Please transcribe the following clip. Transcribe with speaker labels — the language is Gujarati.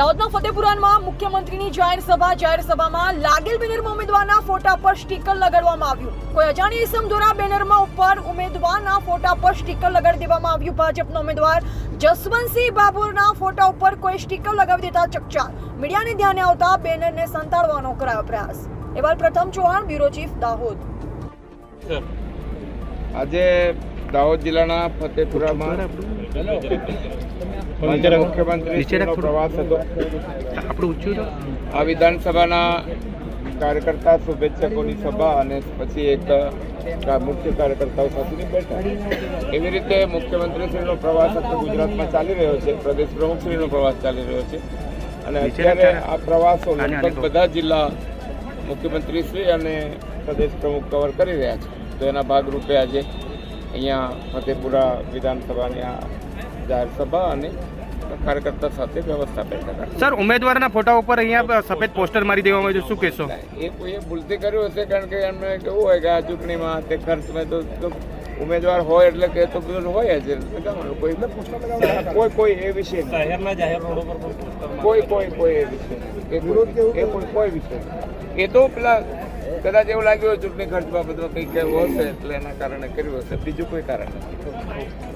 Speaker 1: દાહોદના ફતેપુરામાં મુખ્યમંત્રીની જાહેર સભા, જાહેર સભામાં લાગેલ બેનરમાં ઉમેદવારના ફોટા પર સ્ટીકર લગાડવામાં આવ્યું. કોઈ અજાણી ઇસમ દ્વારા બેનરમાં ઉપર ઉમેદવારના ફોટા પર સ્ટીકર લગાડી દેવામાં આવ્યું. ભાજપનો ઉમેદવાર જસવંતસિંહ બાબુરના ફોટા ઉપર કોઈ સ્ટીકર લગાવી દેતા ચકચાર. મીડિયાને ધ્યાને આવતા બેનરને સંતાડવાનો કરાયો પ્રયાસ. એવાલ પ્રથમ ચૌહાણ, બ્યુરો ચીફ દાહોદ.
Speaker 2: આજે દાહોદ જિલ્લાના ફતેપુરામાં મુખ્યમંત્રીશ્રીનો પ્રવાસ હતો.
Speaker 3: આપણું ઊંચું
Speaker 2: આ વિધાનસભાના કાર્યકર્તા શુભેચ્છકોની સભા અને પછી એક મુખ્ય કાર્યકર્તાઓ સાથેની બેઠક. એવી રીતે મુખ્યમંત્રીશ્રીનો પ્રવાસ આખા ગુજરાતમાં ચાલી રહ્યો છે. પ્રદેશ પ્રમુખશ્રીનો પ્રવાસ ચાલી રહ્યો છે. અને અત્યારે આ પ્રવાસો લગભગ બધા જિલ્લા મુખ્યમંત્રીશ્રી અને પ્રદેશ પ્રમુખ કવર કરી રહ્યા છે. તો એના ભાગરૂપે આજે અહીંયા ફતેપુરા વિધાનસભાની આ જાહેરસભા અને કાર્યકર્તા સાથે વ્યવસ્થા રાખી.
Speaker 3: સર ઉમેદવારના ફોટા ઉપર અહીંયા સફેદ પોસ્ટર મારી દેવામાં આવ્યું શું કહેશો?
Speaker 2: એ કોઈએ ભૂલથી કર્યું હશે કારણ કે એમને કેવું હોય કે આ ચૂંટણીમાં તે ખર્ચમાં તો તો ઉમેદવાર હોય એટલે કે તો બધું હોય જ. કોઈ કોઈ કોઈ એ વિશે કોઈ કોઈ કોઈ એ વિશે એ કોઈ- એ કોઈ કોઈ વિશે એ તો પેલા કદાચ એવું લાગ્યું હોય ચૂંટણી ખર્ચ બાબતમાં કંઈક એવું હશે, એટલે એના કારણે કર્યું હશે. બીજું કોઈ કારણ નથી.